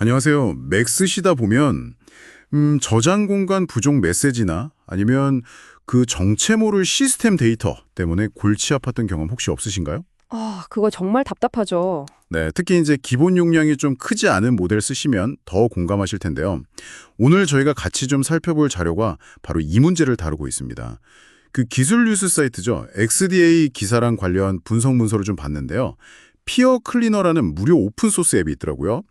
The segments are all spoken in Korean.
안녕하세요. 맥 쓰시다 보면 음, 저장 공간 부족 메시지나 아니면 그 정체 모를 시스템 데이터 때문에 골치 아팠던 경험 혹시 없으신가요? 아, 그거 정말 답답하죠. 네, 특히 이제 기본 용량이 좀 크지 않은 모델 쓰시면 더 공감하실 텐데요. 오늘 저희가 같이 좀 살펴볼 자료가 바로 이 문제를 다루고 있습니다. 그 기술 뉴스 사이트죠. XDA 기사랑 관련 분석 문서를 좀 봤는데요. 피어 클리너라는 무료 오픈 소스 앱이 있더라고요.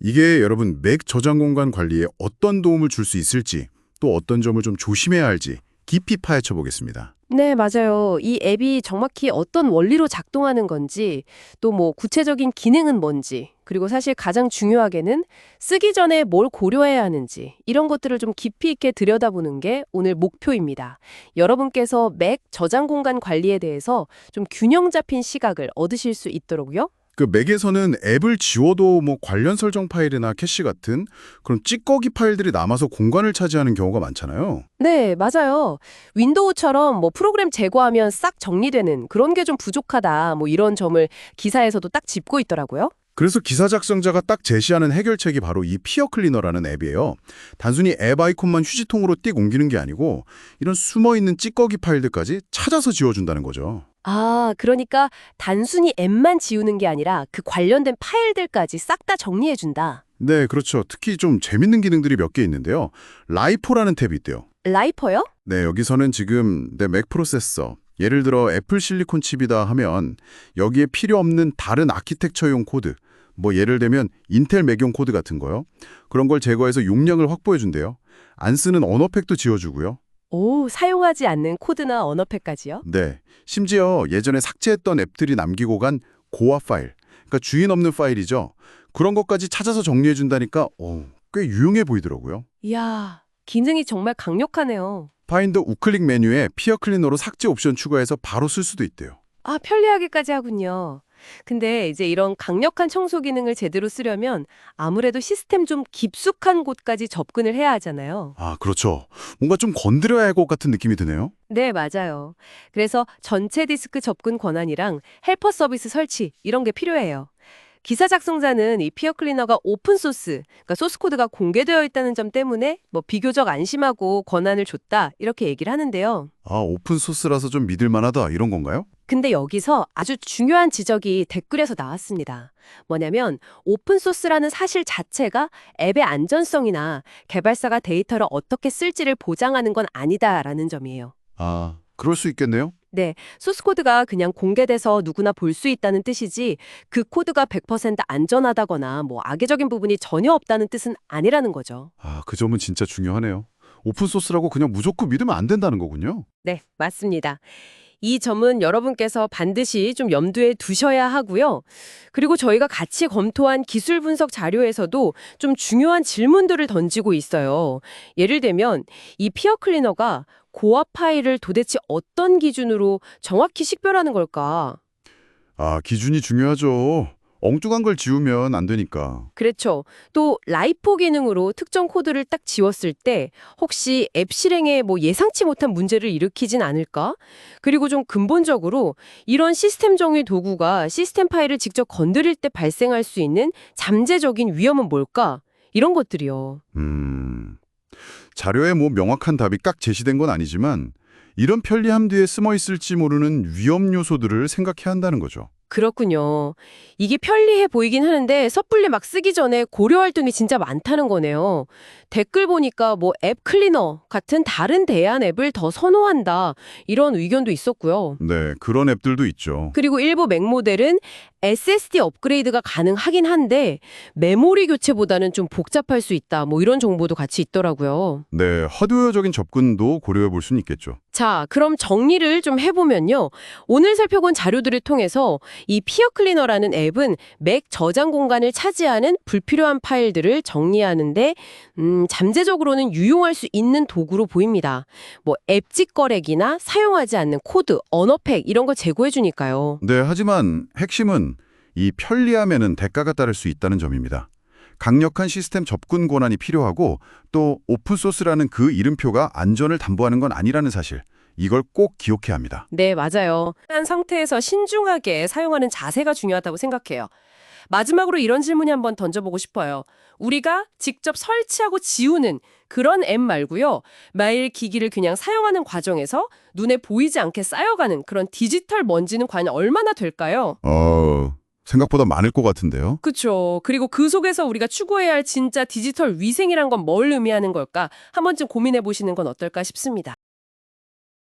이게 여러분 맥 저장 공간 관리에 어떤 도움을 줄 수 있을지 또 어떤 점을 좀 조심해야 할지 깊이 파헤쳐 보겠습니다. 네, 맞아요. 이 앱이 정확히 어떤 원리로 작동하는 건지, 또 뭐 구체적인 기능은 뭔지, 그리고 사실 가장 중요하게는 쓰기 전에 뭘 고려해야 하는지, 이런 것들을 좀 깊이 있게 들여다보는 게 오늘 목표입니다. 여러분께서 맥 저장 공간 관리에 대해서 좀 균형 잡힌 시각을 얻으실 수 있도록요. 그 맥에서는 앱을 지워도 뭐 관련 설정 파일이나 캐시 같은 그런 찌꺼기 파일들이 남아서 공간을 차지하는 경우가 많잖아요. 네, 맞아요. 윈도우처럼 뭐 프로그램 제거하면 싹 정리되는 그런 게 좀 부족하다. 뭐 이런 점을 기사에서도 딱 짚고 있더라고요. 그래서 기사 작성자가 딱 제시하는 해결책이 바로 이 피어 클리너라는 앱이에요. 단순히 앱 아이콘만 휴지통으로 띡 옮기는 게 아니고 이런 숨어있는 찌꺼기 파일들까지 찾아서 지워준다는 거죠. 아, 그러니까 단순히 앱만 지우는 게 아니라 그 관련된 파일들까지 싹 다 정리해준다. 네, 그렇죠. 특히 좀 재밌는 기능들이 몇 개 있는데요. 라이포라는 탭이 있대요. 라이퍼요? 네, 여기서는 지금 내 맥 프로세서, 예를 들어 애플 실리콘 칩이다 하면 여기에 필요 없는 다른 아키텍처용 코드, 뭐 예를 들면 인텔 맥용 코드 같은 거요. 그런 걸 제거해서 용량을 확보해 준대요. 안 쓰는 언어팩도 지워주고요. 오, 사용하지 않는 코드나 언어팩까지요? 네, 심지어 예전에 삭제했던 앱들이 남기고 간 고아 파일, 그러니까 주인 없는 파일이죠. 그런 것까지 찾아서 정리해 준다니까 어, 꽤 유용해 보이더라고요. 이야, 기능이 정말 강력하네요. 파인더 우클릭 메뉴에 피어 클리너로 삭제 옵션 추가해서 바로 쓸 수도 있대요. 아, 편리하게까지 하군요. 근데 이제 이런 강력한 청소 기능을 제대로 쓰려면 아무래도 시스템 좀 깊숙한 곳까지 접근을 해야 하잖아요. 아, 그렇죠. 뭔가 좀 건드려야 할 것 같은 느낌이 드네요. 네, 맞아요. 그래서 전체 디스크 접근 권한이랑 헬퍼 서비스 설치 이런 게 필요해요. 기사 작성자는 이 피어 클리너가 오픈 소스, 그러니까 소스 코드가 공개되어 있다는 점 때문에 뭐 비교적 안심하고 권한을 줬다 이렇게 얘기를 하는데요. 아, 오픈 소스라서 좀 믿을 만하다 이런 건가요? 근데 여기서 아주 중요한 지적이 댓글에서 나왔습니다. 뭐냐면 오픈 소스라는 사실 자체가 앱의 안전성이나 개발사가 데이터를 어떻게 쓸지를 보장하는 건 아니다라는 점이에요. 아, 그럴 수 있겠네요. 네, 소스 코드가 그냥 공개돼서 누구나 볼 수 있다는 뜻이지 그 코드가 100% 안전하다거나 뭐 악의적인 부분이 전혀 없다는 뜻은 아니라는 거죠. 아, 그 점은 진짜 중요하네요. 오픈 소스라고 그냥 무조건 믿으면 안 된다는 거군요. 네, 맞습니다. 이 점은 여러분께서 반드시 좀 염두에 두셔야 하고요. 그리고 저희가 같이 검토한 기술 분석 자료에서도 좀 중요한 질문들을 던지고 있어요. 예를 들면 이 피어 클리너가 고아 파일을 도대체 어떤 기준으로 정확히 식별하는 걸까? 아, 기준이 중요하죠. 엉뚱한 걸 지우면 안 되니까. 그렇죠. 또 라이포 기능으로 특정 코드를 딱 지웠을 때 혹시 앱 실행에 뭐 예상치 못한 문제를 일으키진 않을까? 그리고 좀 근본적으로 이런 시스템 정의 도구가 시스템 파일을 직접 건드릴 때 발생할 수 있는 잠재적인 위험은 뭘까? 이런 것들이요. 음. 자료에 뭐 명확한 답이 딱 제시된 건 아니지만 이런 편리함 뒤에 숨어 있을지 모르는 위험 요소들을 생각해야 한다는 거죠. 그렇군요. 이게 편리해 보이긴 하는데 섣불리 막 쓰기 전에 고려할 점이 진짜 많다는 거네요. 댓글 보니까 뭐 앱 클리너 같은 다른 대안 앱을 더 선호한다 이런 의견도 있었고요. 네, 그런 앱들도 있죠. 그리고 일부 맥 모델은 SSD 업그레이드가 가능하긴 한데 메모리 교체보다는 좀 복잡할 수 있다 뭐 이런 정보도 같이 있더라고요. 네, 하드웨어적인 접근도 고려해 볼 수는 있겠죠. 자, 그럼 정리를 좀 해보면요. 오늘 살펴본 자료들을 통해서 이 피어 클리너라는 앱은 맥 저장 공간을 차지하는 불필요한 파일들을 정리하는데 음, 잠재적으로는 유용할 수 있는 도구로 보입니다. 뭐 앱 직 거래기나 사용하지 않는 코드, 언어팩 이런 거 제공해 주니까요. 네, 하지만 핵심은 이 편리함에는 대가가 따를 수 있다는 점입니다. 강력한 시스템 접근 권한이 필요하고 또 오픈소스라는 그 이름표가 안전을 담보하는 건 아니라는 사실. 이걸 꼭 기억해야 합니다. 네, 맞아요. 한 상태에서 신중하게 사용하는 자세가 중요하다고 생각해요. 마지막으로 이런 질문이 한번 던져보고 싶어요. 우리가 직접 설치하고 지우는 그런 앱 말고요. 매일 기기를 그냥 사용하는 과정에서 눈에 보이지 않게 쌓여가는 그런 디지털 먼지는 과연 얼마나 될까요? 어, 생각보다 많을 것 같은데요. 그렇죠. 그리고 그 속에서 우리가 추구해야 할 진짜 디지털 위생이란 건 뭘 의미하는 걸까? 한 번쯤 고민해 보시는 건 어떨까 싶습니다.